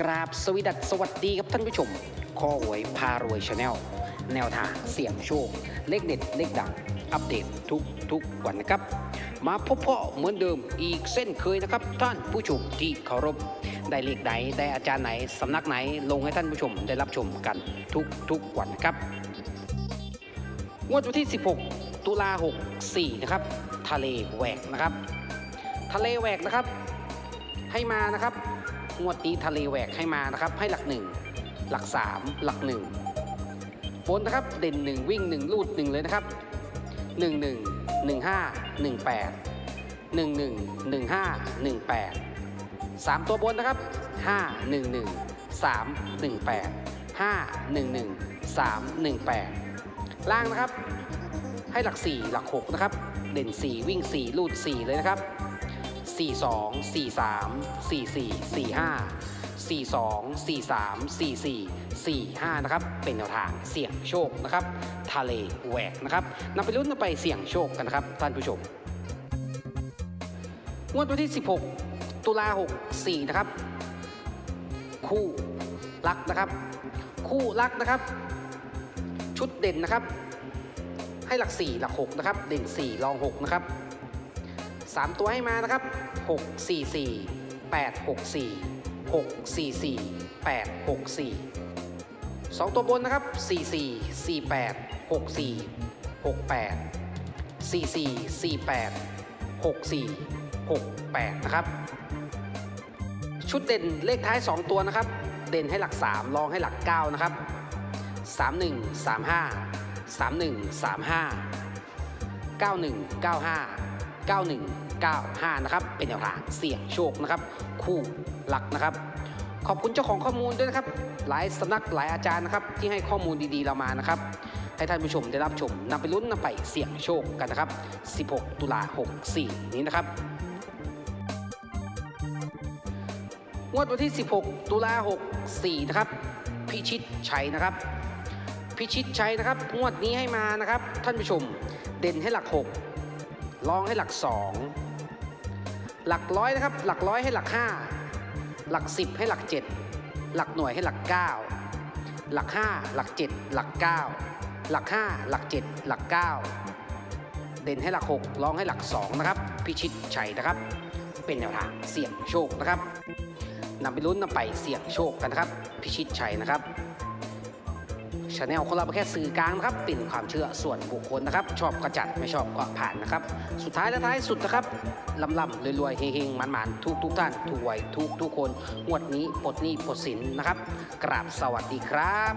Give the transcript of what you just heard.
กราบสวีดัสสวัสดีครับท่านผู้ชมข้อหวยพารวยชาแนลแนวทางเสี่ยงโชค เลขเด็ด เลขดัง อัปเดตทุกทุกวันนะครับ มาพบเพาะเหมือนเดิมอีกเส้นเคยนะครับ ท่านผู้ชมที่เคารพได้เลขไหนได้อาจารย์ไหนสำนักไหนลงให้ท่านผู้ชมได้รับชมกันทุกทุกวันนะครับงวดวันที่ 16 ตุลา64นะครับทะเลแหวกนะครับ ทะเลแหวกนะครับ ให้มานะครับ งวดนี้ทะเลแหวกให้มานะครับ ให้หลักหนึ่งหลักสามหลักหนึ่งบนนะครับเด่นหนึ่งวิ่งหนึ่งลูดหนึ่งเลยนะครับหนึ่งหนึ่งหนึ่งห้าหนึ่งแปดหนึ่งหนึ่งหนึ่งห้าหนึ่งแปดสามตัวบนนะครับห้าหนึ่งหนึ่งสามหนึ่งแปดห้าหนึ่งหนึ่งสามหนึ่งแปดล่างนะครับ ให้หลัก4หลัก6นะครับ เด่น4วิ่ง4ลูด4เลยนะครับ 42 43 44 45 42 43 44 45 นะครับ เป็นแนวทางเสี่ยงโชคนะครับ ทะเลแหวกนะครับนำไปลุ้นนำไปเสี่ยงโชคกันนะครับ ท่านผู้ชมงวดวันที่ 16 ตุลา64 นะครับ คู่รักนะครับ คู่รักนะครับ ชุดเด่นนะครับ ให้หลัก 4 หลัก 6 นะครับ เด่น 4 รอง 6 นะครับ 3 ตัวให้มานะครับ 6 4 4 8 6 4 6 4 4 8 6 4 2 ตัวบนนะครับ 4 4 4 8 6 4 6 8 4 4 4 8 6 4 6 8 นะครับ ชุดเด่นเลขท้าย 2 ตัวนะครับ เด่นให้หลัก 3 รองให้หลัก 9 นะครับ 31 35 31 35 91 95 91 95 นะครับ เป็นแนวทางเสี่ยงโชคนะครับ คู่หลักนะครับ ขอบคุณเจ้าของข้อมูลด้วยนะครับ หลายสำนักหลายอาจารย์นะครับ ที่ให้ข้อมูลดีๆเรามานะครับ ให้ท่านผู้ชมได้รับชมนำไปลุ้นนำไปเสี่ยงโชคกันนะครับ 16 ตุลา64 นี้นะครับงวดวันที่ 16 ตุลา64 นะครับ พิชิตชัยนะครับ พิชิตชัยนะครับ งวดนี้ให้มานะครับ ท่านผู้ชม เด่นให้หลัก 6 รองให้หลัก 2 หลักร้อยนะครับ หลักร้อยให้หลัก 5 หลัก 10 ให้หลัก 7 หลักหน่วยให้หลัก 9 หลัก 5 หลัก 7 หลัก 9 หลัก 5 หลัก 7 หลัก 9 เด่นให้หลัก6รองให้หลัก 2 นะครับ พิชิตชัยนะครับ เป็นแนวทางเสี่ยงโชคนะครับนำไปลุ้นนำไปเสี่ยงโชคกันนะครับ พิชิตชัยนะครับ ชาแนลของเราเป็นแค่สื่อกลางนะครับเป็นความเชื่อส่วนบุคคลนะครับ ชอบกระจัดไม่ชอบก็ผ่านนะครับ สุดท้ายและท้ายสุดนะครับลำลำรวยๆเฮงๆมันๆทุกทุกท่านทุกวัยทุกทุกคนงวดนี้ปลดหนี้ปลดสินนะครับ กราบสวัสดีครับ